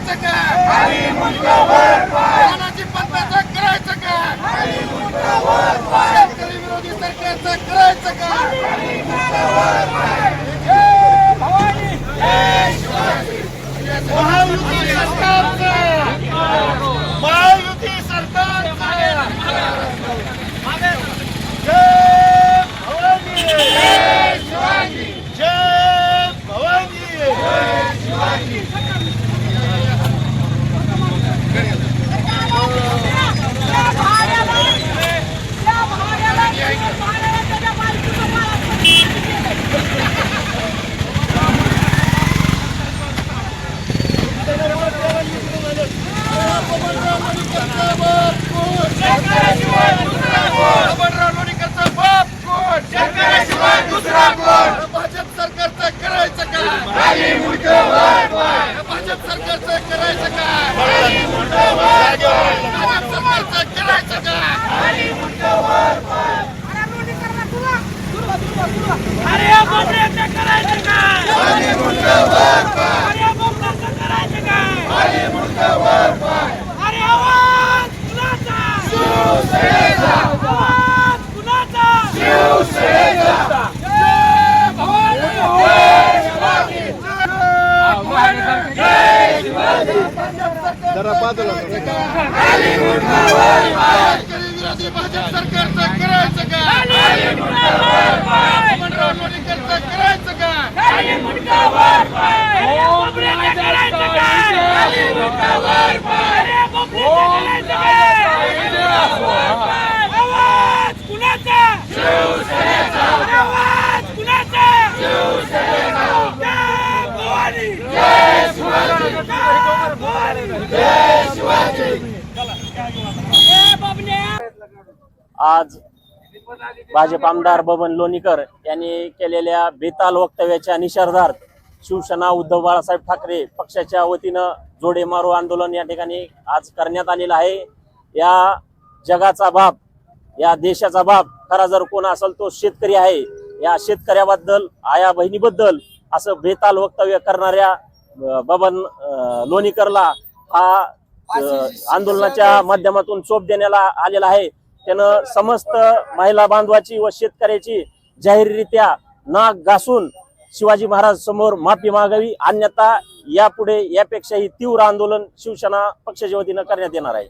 सरकारचं करायचं काय कोणाची पद्धत करायचं काय शेतकरी विरोधी सरकारचं करायचं काय महायुती सरकारचं महायुती सरकारचं जय भवानी जय भवानी भाजप सरकारचं करायचं काय भाजप सरकारचं करायचं काय भाजप सरकारचं करायचं काय अरे बोबड्याचं करायचं काय अरे बोबड्याचं करायचं काय अरे आवाज कुणाचा आवाज कुणाचा जय भवानी जय जरा बाजूला शेतकरी विरोधी भाजप सरकारचं करायचं काय मंडळ लोणीकरचं करायचं काय बोबड्याचं करायचं काय अरे बोबड्याचं करायचं काय आवाज कुणाचा आवाज कुणाचा जय भवानी जय भवानी जय बाबण्या आज भाजप आमदार बबन लोणीकर यांनी केलेल्या बेताल वक्तव्याच्या निषेधार्थ शिवसेना उद्धव बाळासाहेब ठाकरे पक्षाच्या वतीनं जोडे मारो आंदोलन या ठिकाणी आज करण्यात आलेलं आहे. या जगाचा बाप या देशाचा बाप खरा जर कोण असेल तो शेतकरी आहे. या शेतकऱ्याबद्दल आया बहिणीबद्दल असं बेताल वक्तव्य करणाऱ्या बबन लोणीकरला हा आंदोलनाच्या माध्यमातून चोप देण्याला आलेला आहे. त्यानं समस्त महिला बांधवाची व शेतकऱ्याची जाहीररित्या नाक घासून शिवाजी महाराज समोर माफी मागावी. अन्यथा यापुढे यापेक्षाही तीव्र आंदोलन शिवसेना पक्षाच्या वतीनं करण्यात येणार आहे.